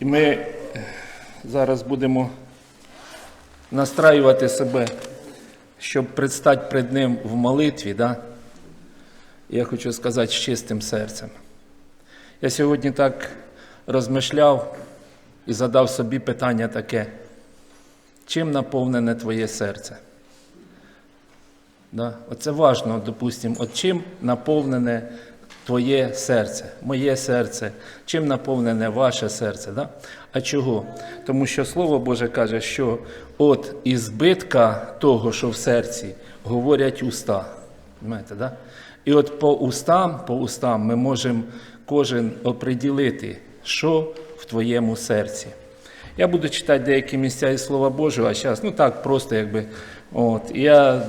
І ми е, зараз будемо настраювати себе, щоб предстати перед Ним в молитві. Да? Я хочу сказати з чистим серцем. Я сьогодні так розмишляв і задав собі питання таке: чим наповнене твоє серце? Да? Оце важно, допустимо, от чим наповнене твоє серце, моє серце, чим наповнене ваше серце. Да? А чого? Тому що Слово Боже каже, що от ізбитка того, що в серці, говорять уста. Знаєте, да? І от по устам, по устам ми можемо кожен оприділити, що в твоєму серці. Я буду читати деякі місця із Слова Божого, а зараз, ну так, просто якби. От. Я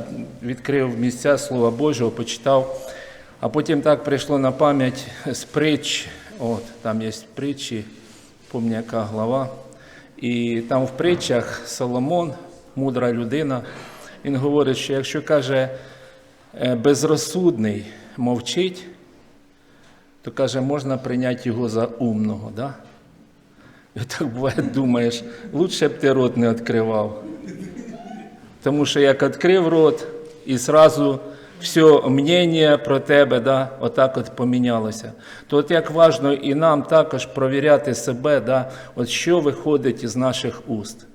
відкрив місця Слова Божого, почитав, а потім так прийшло на пам'ять з притч. От, там є притчі, пам'ятаю, яка глава. І там в притчах Соломон, мудра людина, він говорить, що якщо каже, е, безрозсудний мовчить, то каже, можна прийняти його за умного. Да? І так буває, думаєш, лучше б ти рот не відкривав. Тому що як відкрив рот, і зразу все мнення про тебе да, отак от помінялося. То от як важно і нам також провіряти себе, да, от що виходить із наших уст.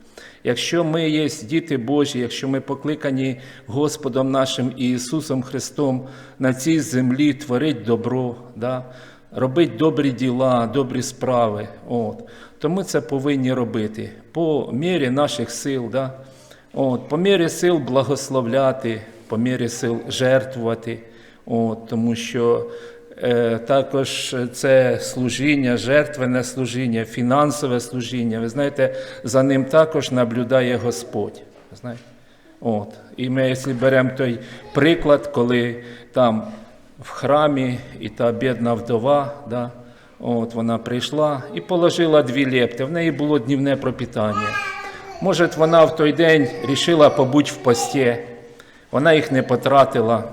Якщо ми є діти Божі, якщо ми покликані Господом нашим Ісусом Христом на цій землі творить добро, да, робить добрі діла, добрі справи, от, то ми це повинні робити по мірі наших сил. Да, От, по мірі сил благословляти, по мірі сил жертвувати, от, тому що е, також це служіння, жертвене служіння, фінансове служіння. Ви знаєте, за ним також наблюдає Господь. Ви Знаєте? От. І ми, якщо беремо той приклад, коли там в храмі і та бідна вдова, да, от вона прийшла і положила дві лепти. В неї було днівне пропітання. Може, вона в той день рішила побути в пості, вона їх не потратила.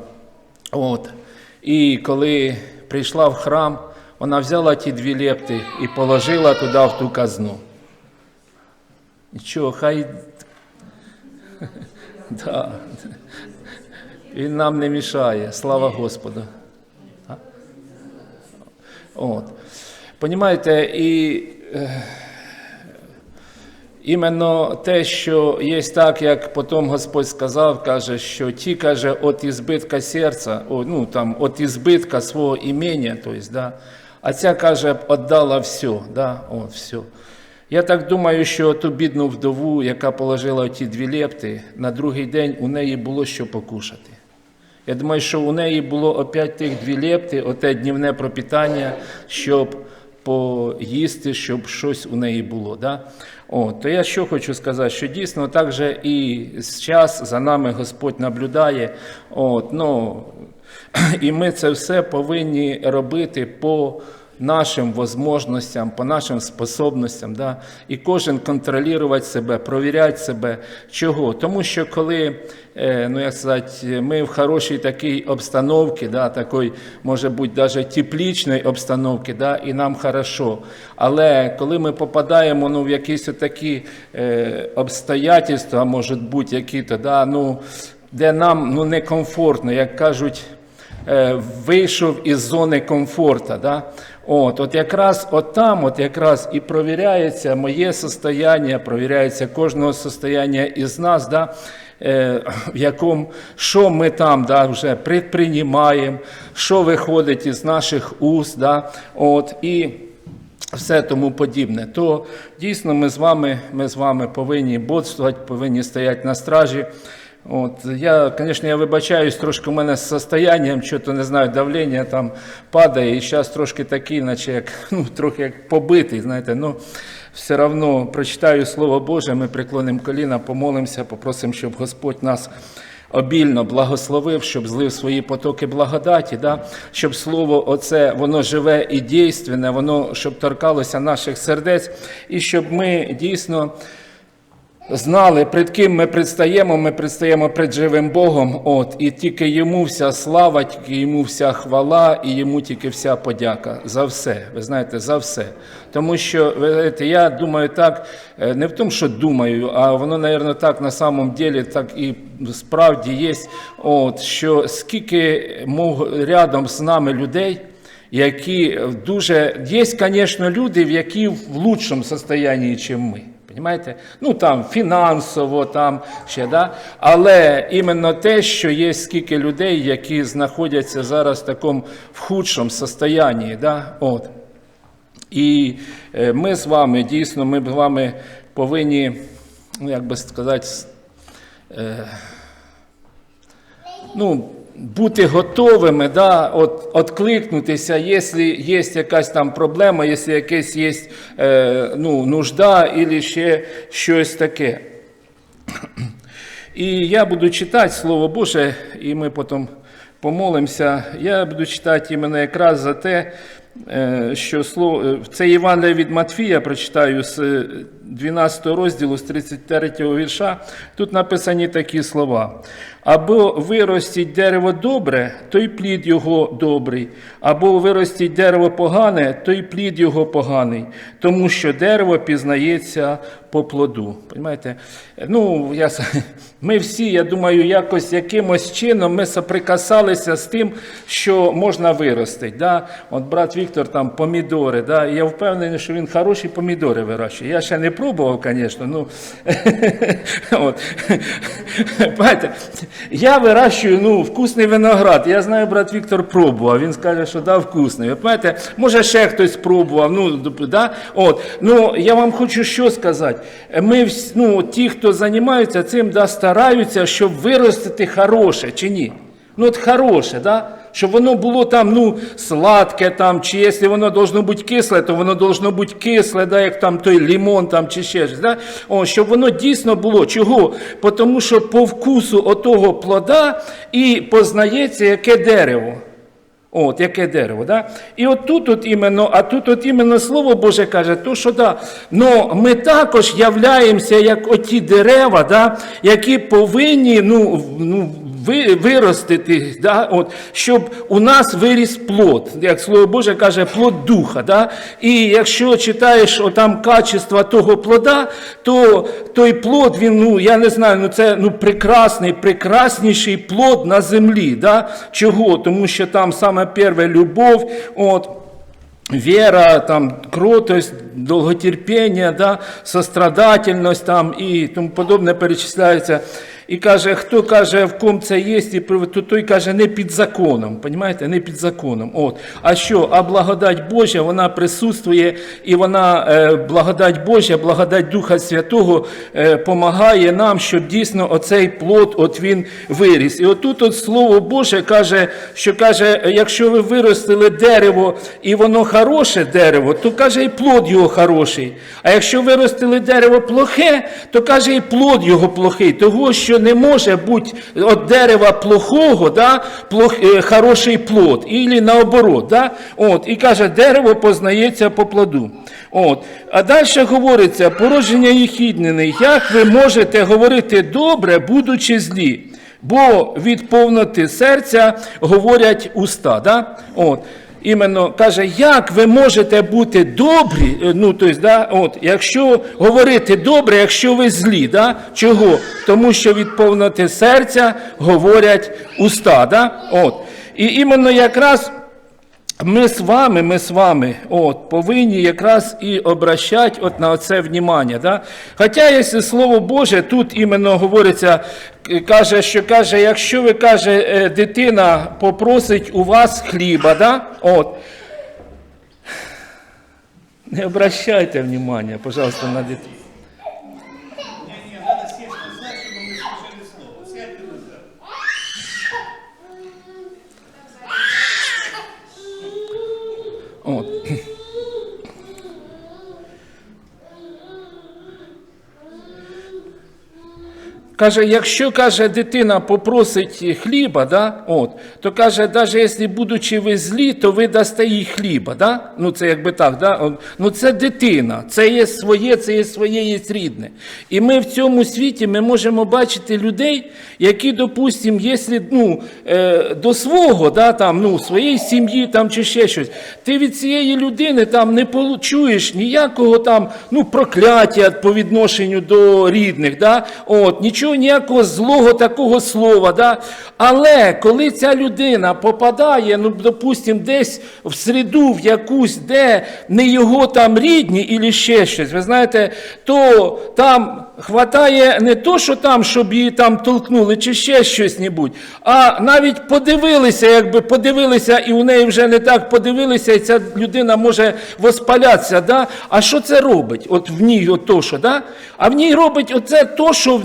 От. І коли прийшла в храм, вона взяла ті дві лепти і положила туди в ту казну. Нічого, хай. Да. Він нам не мішає, слава Господу. От. Понімаєте, і. Іменно те, що є так, як потім Господь сказав, каже, що ті, каже, от ізбитка серця, ну там, от ізбитка свого імення, то есть, да, а ця каже, віддала все, да, от, все. Я так думаю, що ту бідну вдову, яка положила ті дві лепти, на другий день у неї було що покушати. Я думаю, що у неї було опять тих дві лепти, оте днівне пропітання, щоб поїсти, щоб щось у неї було. Да? О, то я що хочу сказати, що дійсно так же і час за нами Господь наблюдає. От, ну, і ми це все повинні робити по нашим возможностям, по нашим способностям. Да? І кожен контролювати себе, провіряти себе. Чого? Тому що коли е, ну, як сказати, ми в хорошій такій обстановці, да, такої, може бути, навіть теплічної обстановці, да, і нам хорошо. Але коли ми попадаємо ну, в якісь такі е, обстоятельства, може бути, які-то, да, ну, де нам ну, некомфортно, як кажуть, вийшов із зони комфорту. Да? От, от якраз от там от якраз і провіряється моє состояння, провіряється кожного состояння із нас, да? е, в якому, що ми там да, вже предприймаємо, що виходить із наших уст. Да? От, і все тому подібне, то дійсно ми з вами, ми з вами повинні бодствувати, повинні стояти на стражі. От, я, звісно, я вибачаюсь, трошки у мене з состоянням, що то не знаю, давлення там падає, і зараз трошки такий, наче як, ну, трохи як побитий, знаєте, ну, все одно прочитаю Слово Боже, ми приклонимо коліна, помолимося, попросимо, щоб Господь нас обільно благословив, щоб злив свої потоки благодаті, да? щоб слово оце воно живе і дійственне, воно щоб торкалося наших сердець, і щоб ми дійсно знали, перед ким ми предстаємо, ми предстаємо перед живим Богом. От, і тільки йому вся слава, тільки йому вся хвала, і йому тільки вся подяка за все. Ви знаєте, за все. Тому що ви знаєте, я думаю так, е, не в тому, що думаю, а воно, мабуть, так на самом деле, так і справді є. От, що скільки мов рядом з нами людей які дуже є, звісно, люди, в які в лучшому стані, ніж ми. Понимаєте? Ну там фінансово, там ще, да? але іменно те, що є скільки людей, які знаходяться зараз в такому в худшому стані. Да? От. І е, ми з вами, дійсно, ми з вами повинні, ну як би сказати, е, ну, бути готовими, да, от, откликнутися, якщо є якась там проблема, якщо якась є е, ну, нужда, або ще щось таке. І я буду читати Слово Боже, і ми потім помолимося. Я буду читати іменно якраз за те, е, що слово е, це Євангелія від Матфія, прочитаю з 12 розділу, з 33 вірша. Тут написані такі слова. Або виростіть дерево добре, то й плід його добрий, або виростіть дерево погане, то й плід його поганий, тому що дерево пізнається по плоду. Понимаєте? Ну, я, ми всі, я думаю, якось якимось чином ми соприкасалися з тим, що можна виростити. Да? От брат Віктор там помідори, да? я впевнений, що він хороші помідори вирощує. Я ще не пробував, звісно. Ну, от. Я вирощую ну, вкусний виноград. Я знаю, брат Віктор пробував. Він скаже, що да, вкусний. Знаєте, може ще хтось пробував. Ну, да? От. ну, я вам хочу що сказати. Ми ну, ті, хто займаються цим, да, стараються, щоб виростити хороше чи ні. Ну, от хороше, да? Щоб воно було там, ну, сладке там, чи якщо воно должно бути кисле, то воно должно бути кисле, да, як там той лимон там, чи ще щось. Да? О, щоб воно дійсно було. Чого? Тому що по вкусу отого плода і познається, яке дерево. От, яке дерево, да? І от тут от іменно, а тут от іменно Слово Боже каже, то що да, ну, ми також являємося як оті дерева, да, які повинні ну, ну, виростити, да, от, щоб у нас виріс плод, як Слово Боже каже, плод духа. Да? І якщо читаєш отам качества того плода, то той плод, він, ну, я не знаю, ну це ну, прекрасний, прекрасніший плод на землі. Да? Чого? Тому що там саме перше любов. От, Вера, там, кротость, долготерпіння, да, сострадательність там, і тому подобне перечисляється. І каже, хто каже, в ком це є, то той каже, не під законом. Понімаєте? Не під законом. От. А що? А благодать Божа, вона присутствує, і вона, е, благодать Божа, благодать Духа Святого е, нам, щоб дійсно оцей плод от він виріс. І отут от Слово Боже каже, що каже, якщо ви виростили дерево і воно хороше дерево, то каже, і плод його хороший. А якщо виростили дерево плохе, то каже, і плод його плохий. Того, що не може бути від дерева плохого, да, плох, е, хороший плод, і наоборот. Да? От, і каже, дерево познається по плоду. От. А далі говориться, породження їхіднене, як ви можете говорити добре, будучи злі? Бо від повноти серця говорять уста. Да? От. Іменно каже, як ви можете бути добрі, ну, то есть, да, от, якщо говорити добре, якщо ви злі. Да? Чого? Тому що від повноти серця говорять уста. Да? От. І іменно якраз ми з вами, ми з вами от, повинні якраз і обращати от на це внимання. Да? Хоча, якщо Слово Боже, тут іменно говориться, каже, що каже, якщо ви каже, е, дитина попросить у вас хліба, да? от, не обращайте внимання, пожалуйста, на дитину. Каже, якщо каже, дитина попросить хліба, да, от, то каже, навіть якщо будучи ви злі, то ви дасте їй хліба. Да? Ну це якби так, да? от, ну це дитина, це є своє, це є своє, є рідне. І ми в цьому світі ми можемо бачити людей, які, допустимо, якщо ну, е, до свого, да, там, ну, своєї сім'ї там, чи ще щось, ти від цієї людини там не получуєш ніякого там, ну, прокляття по відношенню до рідних, да? От, нічого ніякого злого такого слова. Да? Але коли ця людина попадає, ну, допустимо, десь в середу, в якусь, де не його там рідні і ще щось, ви знаєте, то там хватає не то, що там, щоб її там толкнули, чи ще щось небудь, а навіть подивилися, якби подивилися, і у неї вже не так подивилися, і ця людина може воспалятися. Да? А що це робить? От в ній от то, що, да? А в ній робить оце то, що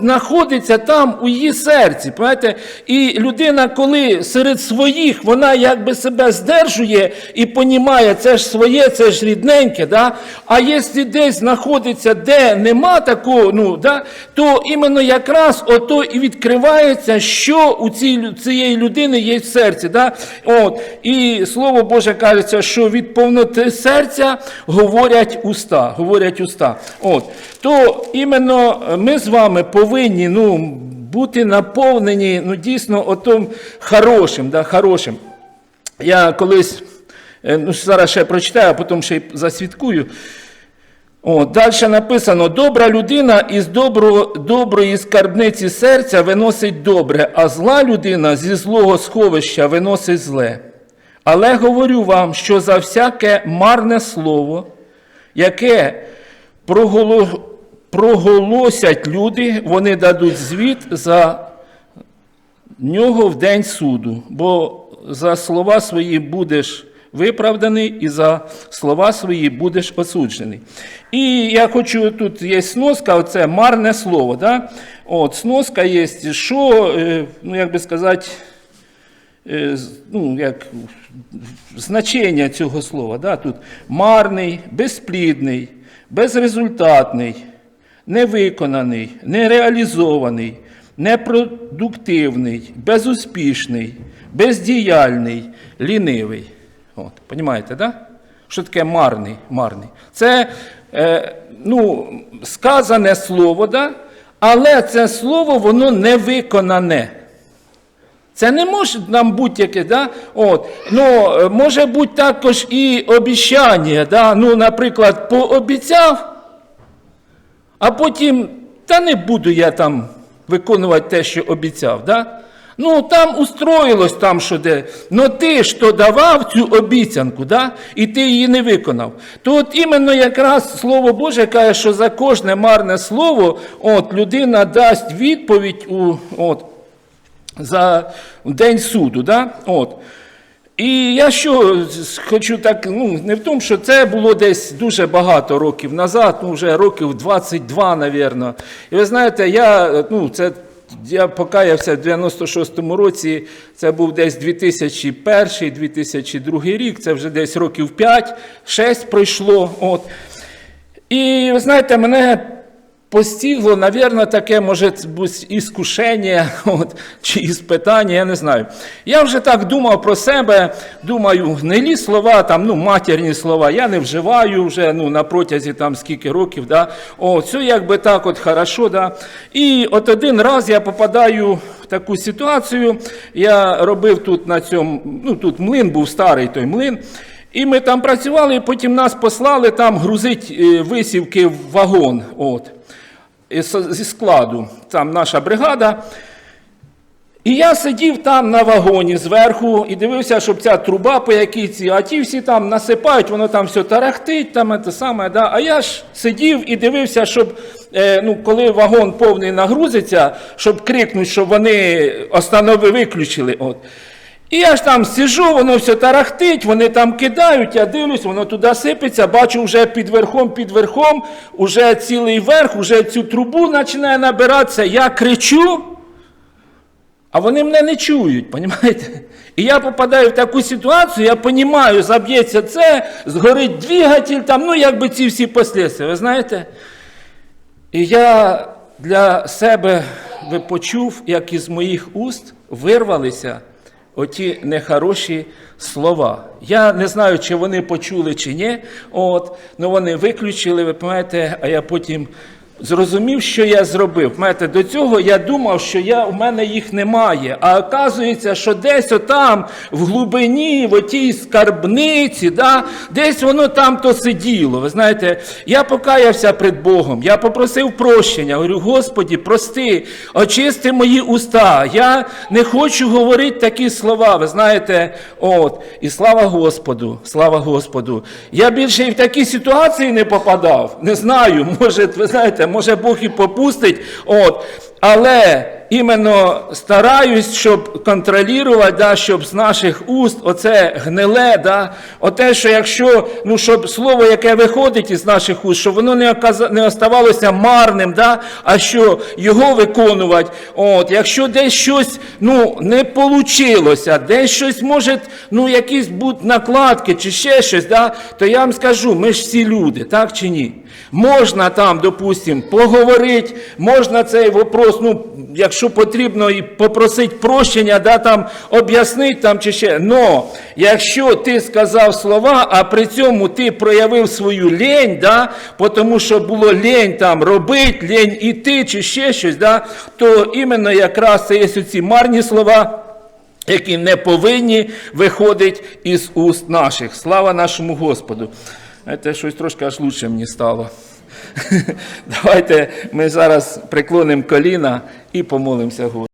знаходиться там у її серці. Понимаєте? І людина, коли серед своїх, вона якби себе здержує і понімає, це ж своє, це ж рідненьке. Да? А якщо десь знаходиться, де нема такого, ну, да? то іменно якраз ото і відкривається, що у цієї людини є в серці. Да? От. І Слово Боже кажеться, що від повноти серця говорять уста. Говорять уста. От. То іменно ми з вами повинні ну, бути наповнені ну, дійсно отом хорошим. Да, хорошим. Я колись, е, ну, зараз ще прочитаю, а потім ще й засвідкую. О, далі написано: добра людина із добро, доброї скарбниці серця виносить добре, а зла людина зі злого сховища виносить зле. Але говорю вам, що за всяке марне слово, яке проголо, проголосять люди, вони дадуть звіт за нього в день суду, бо за слова свої будеш виправданий, і за слова свої будеш осуджений. І я хочу, тут є сноска, оце марне слово. Да? От, сноска є, що, е, ну, як би сказати, е, ну, як значення цього слова. Да? Тут марний, безплідний, безрезультатний, невиконаний, нереалізований, непродуктивний, безуспішний, бездіяльний, лінивий. От, Понімаєте, да? Що таке марний? марний? Це е, ну, сказане слово, да? але це слово воно не виконане. Це не може нам бути яке, да? От. Ну, може бути також і обіцяння. Да? Ну, наприклад, пообіцяв, а потім, та не буду я там виконувати те, що обіцяв. Да? Ну, там устроїлось там, що де. Ну ти ж то давав цю обіцянку, да? і ти її не виконав. То от іменно якраз Слово Боже каже, що за кожне марне слово от, людина дасть відповідь у, от, за день суду. Да? От. І я що хочу так, ну не в тому, що це було десь дуже багато років назад, ну вже років 22, навірно. І ви знаєте, я, ну, це, я покаявся в 96-му році, це був десь 2001-2002 рік, це вже десь років 5-6 пройшло. От. І ви знаєте, мене постігло, навірно, таке, може, іскушення, чи іспитання, я не знаю. Я вже так думав про себе, думаю, гнилі слова, там, ну, матірні слова, я не вживаю вже ну, на протязі там, скільки років. Да? О, все якби так от хорошо. Да? І от один раз я попадаю таку ситуацію, я робив тут на цьому, ну, тут млин був старий той млин, і ми там працювали, і потім нас послали там грузити е, висівки в вагон. От, зі складу. Там наша бригада. І я сидів там на вагоні зверху і дивився, щоб ця труба, по якій ці, а ті всі там насипають, воно там все тарахтить, там те саме. Да? А я ж сидів і дивився, щоб е, ну, коли вагон повний нагрузиться, щоб крикнути, щоб вони останови виключили. От. І я ж там сижу, воно все тарахтить, вони там кидають, я дивлюсь, воно туди сипеться, бачу вже під верхом, під верхом, уже цілий верх, уже цю трубу починає набиратися. Я кричу, а вони мене не чують, понімаєте? І я попадаю в таку ситуацію, я розумію, заб'ється це, згорить двигатель, там, ну якби ці всі послідствия, ви знаєте? І я для себе ви почув, як із моїх уст вирвалися оті нехороші слова. Я не знаю, чи вони почули чи ні. От, ну вони виключили, ви пам'ятаєте, а я потім. Зрозумів, що я зробив. Знаєте, до цього я думав, що я, у мене їх немає. А оказується, що десь отам, в глибині, в отій скарбниці, да, десь воно там то сиділо. Ви знаєте, я покаявся перед Богом, я попросив прощення. Говорю, Господі, прости, очисти мої уста. Я не хочу говорити такі слова. Ви знаєте, от, і слава Господу, слава Господу. Я більше і в такі ситуації не попадав. Не знаю, може, ви знаєте, може Бог і попустить. От, але іменно стараюсь, щоб контролювати, да, щоб з наших уст оце гниле, да, оте, що якщо, ну, щоб слово, яке виходить із наших уст, щоб воно не, оказа, не оставалося марним, да, а що його виконувати. От, якщо десь щось ну, не вийшло, десь щось може, ну, якісь будуть накладки чи ще щось, да, то я вам скажу, ми ж всі люди, так чи ні? Можна там, допустимо, поговорити, можна цей вопрос, ну, якщо потрібно, і попросити прощення, да, там, об'яснити там чи ще. Но якщо ти сказав слова, а при цьому ти проявив свою лень, да, тому що було лень там робити, лень іти чи ще щось, да, то іменно якраз це є ці марні слова. Які не повинні виходити із уст наших. Слава нашому Господу. Знаєте, щось трошки аж лучше мені стало. Давайте ми зараз приклонимо коліна і помолимося Господу.